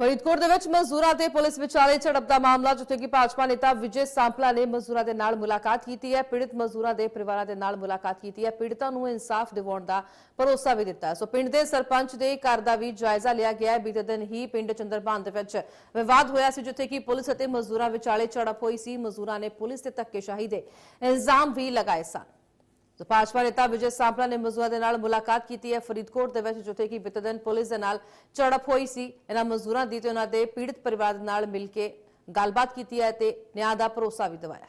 ਫਰੀਦਕੋਟ ਦੇ ਵਿੱਚ ਮਜ਼ਦੂਰਾਂ ਤੇ ਪੁਲਿਸ ਵਿਚਾਲੇ ਝੜਪ ਦਾ ਮਾਮਲਾ, ਜਿੱਥੇ ਕਿ ਭਾਜਪਾ ਨੇਤਾ ਵਿਜੇ ਸਾਂਪਲਾ ਨੇ ਮਜ਼ਦੂਰਾਂ ਦੇ ਨਾਲ ਮੁਲਾਕਾਤ ਕੀਤੀ ਹੈ। ਪੀੜਤ ਮਜ਼ਦੂਰਾਂ ਦੇ ਪਰਿਵਾਰਾਂ ਦੇ ਨਾਲ ਮੁਲਾਕਾਤ ਕੀਤੀ ਹੈ। ਪੀੜਤਾਂ ਨੂੰ ਇਨਸਾਫ ਦਿਵਾਉਣ ਦਾ ਭਰੋਸਾ ਵੀ ਦਿੱਤਾ ਸੋ ਪਿੰਡ ਦੇ ਸਰਪੰਚ ਦੇ ਘਰ ਦਾ ਵੀ ਜਾਇਜ਼ਾ ਲਿਆ ਗਿਆ ਹੈ। ਬੀਤੇ ਦਿਨ ਹੀ ਪਿੰਡ ਚੰਦਰਬਾਨ ਦੇ ਵਿੱਚ ਵਿਵਾਦ ਹੋਇਆ ਸੀ, ਜਿੱਥੇ ਕਿ ਪੁਲਿਸ ਅਤੇ ਮਜ਼ਦੂਰਾਂ ਵਿਚਾਲੇ ਝੜਪ ਹੋਈ ਸੀ। ਮਜ਼ਦੂਰਾਂ ਨੇ ਪੁਲਿਸ ਤੇ ਧੱਕੇਸ਼ਾਹੀ ਦੇ ਇਲਜ਼ਾਮ ਵੀ ਲਗਾਏ ਸਨ। ਸੋ ਭਾਜਪਾ ਨੇਤਾ ਵਿਜੇ ਸਾਂਪਲਾ ਨੇ ਮਜ਼ਦੂਰਾਂ ਦੇ ਨਾਲ ਮੁਲਾਕਾਤ ਕੀਤੀ ਹੈ। ਫਰੀਦਕੋਟ ਦੇ ਵਿੱਚ ਜਿੱਥੇ ਕਿ ਬੀਤੇ ਪੁਲਿਸ ਦੇ ਨਾਲ ਝੜਪ ਹੋਈ ਸੀ। ਇਹਨਾਂ ਮਜ਼ਦੂਰਾਂ ਦੀ ਤੇ ਉਹਨਾਂ ਦੇ ਪੀੜਤ ਪਰਿਵਾਰ ਦੇ ਨਾਲ ਮਿਲ ਕੇ ਗੱਲਬਾਤ ਕੀਤੀ ਹੈ ਤੇ ਨਿਆਂ ਦਾ ਭਰੋਸਾ ਵੀ ਦਿਵਾਇਆ।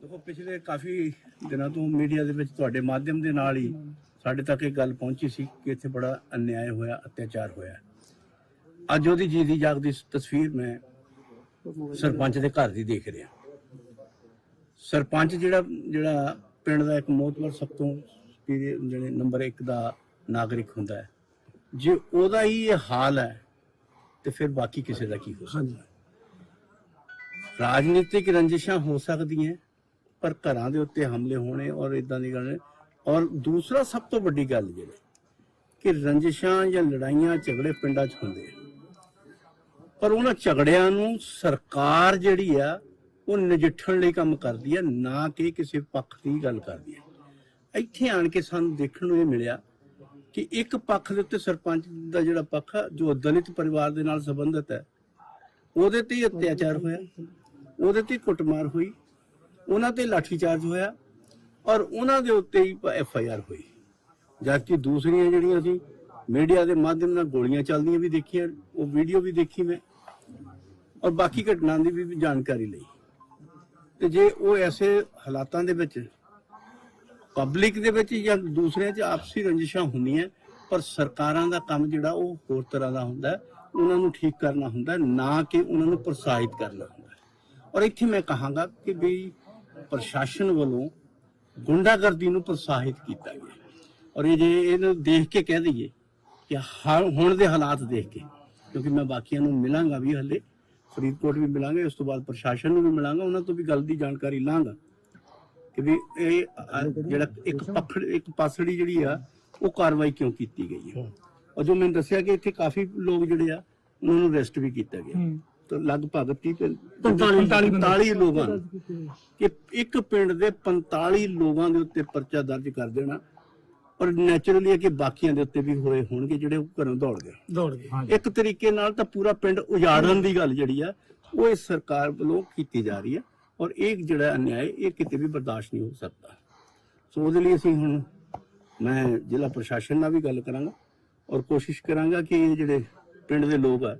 ਦੇਖੋ, ਪਿਛਲੇ ਕਾਫੀ ਦਿਨਾਂ ਤੋਂ ਮੀਡੀਆ ਦੇ ਵਿੱਚ ਤੁਹਾਡੇ ਮਾਧਿਅਮ ਦੇ ਨਾਲ ਹੀ ਸਾਡੇ ਤੱਕ ਇਹ ਗੱਲ ਪਹੁੰਚੀ ਸੀ ਕਿ ਇੱਥੇ ਬੜਾ ਅਨਿਆਏ ਹੋਇਆ, ਅਤਿਆਚਾਰ ਹੋਇਆ। ਅੱਜ ਉਹਦੀ ਜੀ ਦੀ ਜਾਗਦੀ ਤਸਵੀਰ ਮੈਂ ਸਰਪੰਚ ਦੇ ਘਰ ਦੀ ਦੇਖ ਰਿਹਾ। ਸਰਪੰਚ ਜਿਹੜਾ ਜਿਹੜਾ ਪਿੰਡ ਦਾ ਇੱਕ ਮੋਤਬਰ ਸਭ ਤੋਂ ਜਿਹੜੇ ਨੰਬਰ 1 ਦਾ ਨਾਗਰਿਕ ਹੁੰਦਾ ਹੈ। ਜੇ ਉਹਦਾ ਹੀ ਇਹ ਹਾਲ ਹੈ ਤੇ ਫਿਰ ਬਾਕੀ ਕਿਸੇ ਦਾ ਕੀ ਹੋ ਸਕਦਾ? ਰਾਜਨੀਤਿਕ ਰੰਜਿਸ਼ਾਂ ਹੋ ਸਕਦੀਆਂ ਪਰ ਘਰਾਂ ਦੇ ਉੱਤੇ ਹਮਲੇ ਹੋਣੇ ਔਰ ਇਦਾਂ ਦੀ ਗੱਲ ਔਰ ਦੂਸਰਾ ਸਭ ਤੋਂ ਵੱਡੀ ਗੱਲ ਜਿਹੜੀ ਕਿ ਰੰਜਿਸ਼ਾਂ ਜਾਂ ਲੜਾਈਆਂ ਝਗੜੇ ਪਿੰਡਾਂ 'ਚ ਹੁੰਦੇ ਆ। ਪਰ ਉਹਨਾਂ ਝਗੜਿਆਂ ਨੂੰ ਸਰਕਾਰ ਜਿਹੜੀ ਆ ਉਹ ਨਜਿੱਠਣ ਲਈ ਕੰਮ ਕਰਦੀ ਹੈ ਨਾ ਕਿ ਕਿਸੇ ਪੱਖ ਦੀ ਗੱਲ ਕਰਦੀ ਹੈ ਇੱਥੇ ਆਣ ਕੇ ਸਾਨੂੰ ਦੇਖਣ ਨੂੰ ਇਹ ਮਿਲਿਆ ਕਿ ਇੱਕ ਪੱਖ ਦੇ ਉੱਤੇ ਸਰਪੰਚ ਦਾ ਜਿਹੜਾ ਪੱਖ ਜੋ ਦਲਿਤ ਪਰਿਵਾਰ ਦੇ ਨਾਲ ਸੰਬੰਧਿਤ ਹੈ, ਉਹਦੇ ਤੇ ਅਤਿਆਚਾਰ ਹੋਇਆ, ਉਹਦੇ ਤੇ ਕੁੱਟਮਾਰ ਹੋਈ, ਉਹਨਾਂ ਤੇ ਲਾਠੀਚਾਰਜ ਹੋਇਆ ਔਰ ਉਹਨਾਂ ਦੇ ਉੱਤੇ ਹੀ ਐਫ ਆਈ ਆਰ ਹੋਈ। ਜਦਕਿ ਦੂਸਰੀਆਂ ਜਿਹੜੀਆਂ ਸੀ, ਮੀਡੀਆ ਦੇ ਮਾਧਿਅਮ ਨਾਲ ਗੋਲੀਆਂ ਚੱਲਦੀਆਂ ਵੀ ਦੇਖੀਆਂ, ਉਹ ਵੀਡੀਓ ਵੀ ਦੇਖੀ ਮੈਂ, ਔਰ ਬਾਕੀ ਘਟਨਾਵਾਂ ਦੀ ਵੀ ਜਾਣਕਾਰੀ ਲਈ। ਤੇ ਜੇ ਉਹ ਐਸੇ ਹਾਲਾਤਾਂ ਦੇ ਵਿੱਚ ਪਬਲਿਕ ਦੇ ਵਿੱਚ ਜਾਂ ਦੂਸਰਿਆਂ 'ਚ ਆਪਸੀ ਰੰਜਿਸ਼ਾਂ ਹੁੰਦੀਆਂ, ਪਰ ਸਰਕਾਰਾਂ ਦਾ ਕੰਮ ਜਿਹੜਾ ਉਹ ਹੋਰ ਤਰ੍ਹਾਂ ਦਾ ਹੁੰਦਾ ਉਹਨਾਂ ਨੂੰ ਠੀਕ ਕਰਨਾ ਹੁੰਦਾ ਨਾ ਕਿ ਉਹਨਾਂ ਨੂੰ ਪ੍ਰੋਤਸਾਹਿਤ ਕਰਨਾ ਹੁੰਦਾ ਔਰ ਇੱਥੇ ਮੈਂ ਕਹਾਂਗਾ ਕਿ ਵੀ ਪ੍ਰਸ਼ਾਸਨ ਵੱਲੋਂ ਗੁੰਡਾਗਰਦੀ ਨੂੰ ਪ੍ਰੋਤਸਾਹਿਤ ਕੀਤਾ ਗਿਆ ਔਰ ਇਹ ਜੇ ਇਹਨੂੰ ਦੇਖ ਕੇ ਕਹਿ ਦਈਏ ਕਿ ਹੁਣ ਦੇ ਹਾਲਾਤ ਦੇਖ ਕੇ, ਕਿਉਂਕਿ ਮੈਂ ਬਾਕੀਆਂ ਨੂੰ ਮਿਲਾਂਗਾ ਵੀ ਹਲੇ ਫਰੀਦਕੋਟ ਵੀ ਮਿਲਾਂਗੇ ਉਸ ਤੋਂ ਬਾਅਦ ਪ੍ਰਸ਼ਾਸਨ ਨੂੰ ਵੀ ਮਿਲਾਂਗਾ ਉਹਨਾਂ ਤੋਂ ਵੀ ਗੱਲ ਦੀ ਜਾਣਕਾਰੀ ਲਾਂਗਾ। ਕਿ ਵੀ ਇਹ ਜਿਹੜਾ ਇੱਕ ਪਖੜ ਇੱਕ ਪਾਸੜੀ ਜਿਹੜੀ ਆ ਉਹ ਕਾਰਵਾਈ ਕਿਉਂ ਕੀਤੀ ਗਈ ਹੈ ਔਰ ਜੋ ਮੈਨੂੰ ਦੱਸਿਆ ਕਿ ਇੱਥੇ ਕਾਫੀ ਲੋਕ ਜਿਹੜੇ ਆ ਉਹਨਾਂ ਨੂੰ ਅਰੈਸਟ ਵੀ ਕੀਤਾ ਗਿਆ। ਤਾਂ ਲਗਭਗ 30 ਤੇ 45 45 ਲੋਕਾਂ ਕਿ ਇੱਕ ਪਿੰਡ ਦੇ 45 ਲੋਕਾਂ ਦੇ ਉੱਤੇ ਪਰਚਾ ਦਰਜ ਕਰ ਦੇਣਾ ਔਰ ਨੈਚੁਰਲੀ ਹੈ ਕਿ ਬਾਕੀਆਂ ਦੇ ਉੱਤੇ ਵੀ ਹੋਏ ਹੋਣਗੇ ਜਿਹੜੇ ਉਹ ਘਰੋਂ ਦੌੜ ਗਏ। ਦੌੜ ਗਏ। ਇੱਕ ਤਰੀਕੇ ਨਾਲ ਤਾਂ ਪੂਰਾ ਪਿੰਡ ਉਜਾੜਨ ਦੀ ਗੱਲ ਜਿਹੜੀ ਆ ਉਹ ਇਸ ਸਰਕਾਰ ਵੱਲੋਂ ਕੀਤੀ ਜਾ ਰਹੀ ਹੈ ਔਰ ਇਹ ਜਿਹੜਾ ਅਨਿਆਏ ਇਹ ਕਿਤੇ ਵੀ ਬਰਦਾਸ਼ਤ ਨਹੀਂ ਹੋ ਸਕਦਾ। ਸੋ ਉਹਦੇ ਲਈ ਅਸੀਂ ਹੁਣ ਮੈਂ ਜ਼ਿਲ੍ਹਾ ਪ੍ਰਸ਼ਾਸਨ ਨਾਲ ਵੀ ਗੱਲ ਕਰਾਂਗਾ ਔਰ ਕੋਸ਼ਿਸ਼ ਕਰਾਂਗਾ ਕਿ ਇਹ ਜਿਹੜੇ ਪਿੰਡ ਦੇ ਲੋਕ ਆ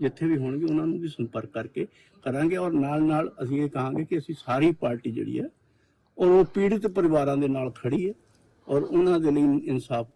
ਜਿੱਥੇ ਵੀ ਹੋਣਗੇ ਉਹਨਾਂ ਨੂੰ ਵੀ ਸੰਪਰਕ ਕਰਕੇ ਕਰਾਂਗੇ ਔਰ ਨਾਲ ਨਾਲ ਅਸੀਂ ਇਹ ਕਹਾਂਗੇ ਕਿ ਅਸੀਂ ਸਾਰੀ ਪਾਰਟੀ ਜਿਹੜੀ ਹੈ ਔਰ ਉਹ ਪੀੜਿਤ ਪਰਿਵਾਰਾਂ ਦੇ ਨਾਲ ਖੜੀ ਹੈ ਔਰ ਉਹਨਾਂ ਦੇ ਲਈ ਇਨਸਾਫ